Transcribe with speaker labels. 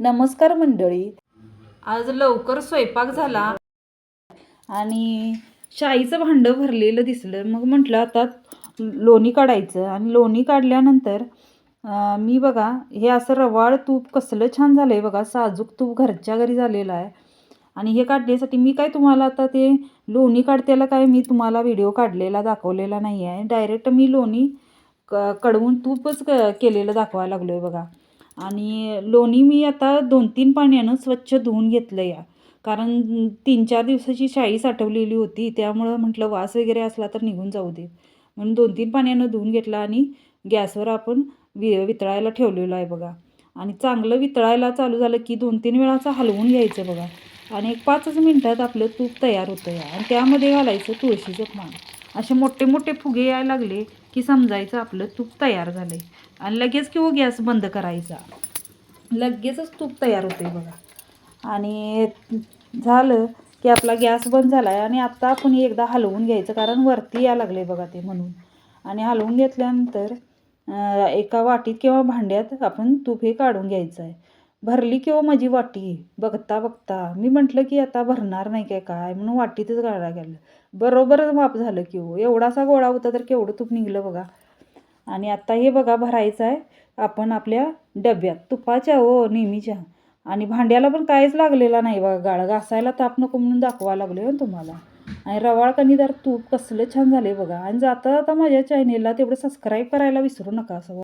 Speaker 1: नमस्कार मंडळी. आज लवकर स्वयंपाक झाला. आणि शाईचं भांडं भरलेलं दिसलं. मग म्हटलं आता लोणी काढायचं. आणि लोणी काढल्यानंतर मी बघा हे असं रवाळ तूप कसलं छान झालं आहे बघा. साजूक तूप घरच्या घरी झालेलं आहे. आणि हे काढण्यासाठी मी काय तुम्हाला आता ते लोणी काढतेला काय मी तुम्हाला व्हिडिओ काढलेला दाखवलेला नाही आहे डायरेक्ट मी लोणी क कडवून तूपच क केलेलं दाखवायला लागलो आहे बघा. आणि लोणी मी आता दोन तीन पाण्यानं स्वच्छ धुवून घेतलं या. कारण तीन चार दिवसाची शाई साठवलेली होती त्यामुळं म्हटलं वास वगैरे असला तर निघून जाऊ दे. म्हणून दोन तीन पाण्यानं धुवून घेतला आणि गॅसवर आपण वि वितळायला ठेवलेलं आहे बघा. आणि चांगलं वितळायला चालू झालं की दोन तीन वेळाचं हलवून घ्यायचं बघा. आणि एक पाचच मिनटात आपलं तूप तयार होतं या आणि त्यामध्ये घालायचं तुळशीचं पान असे मोठे मोठे फुगे यायला लागले की समजायचं आपलं तूप तयार झालं आहे आणि लगेच किंवा गॅस बंद करायचा. लगेचच तूप तयार होते बघा. आणि झालं की आपला गॅस बंद झाला आहे आणि आत्ता आपण एकदा हलवून घ्यायचं कारण वरती या लागले बघा ते म्हणून. आणि हलवून घेतल्यानंतर एका वाटीत किंवा भांड्यात आपण तूप हे काढून घ्यायचं आहे भरली किंवा माझी वाटी? बघता बघता. मी म्हटलं की आता भरणार नाही काय काय? म्हणून वाटीतच गाळा गेलं. बरोबरच माप झालं की हो एवढासा गोळा होता तर केवढं तूप निघलं बघा. आणि आता हे बघा भरायचं आहे आपण आपल्या डब्यात. तुपाच्या हो नेहमीच्या. आणि भांड्याला पण काहीच लागलेला नाही बघा. गाळ घासायला ताप नको म्हणून दाखवा लागले हो तुम्हाला. आणि रवाळ कणीदार तूप कसलं छान झाले बघा. आणि जाता जाता माझ्या चॅनेलला तेवढं सबस्क्राईब करायला विसरू नका असं.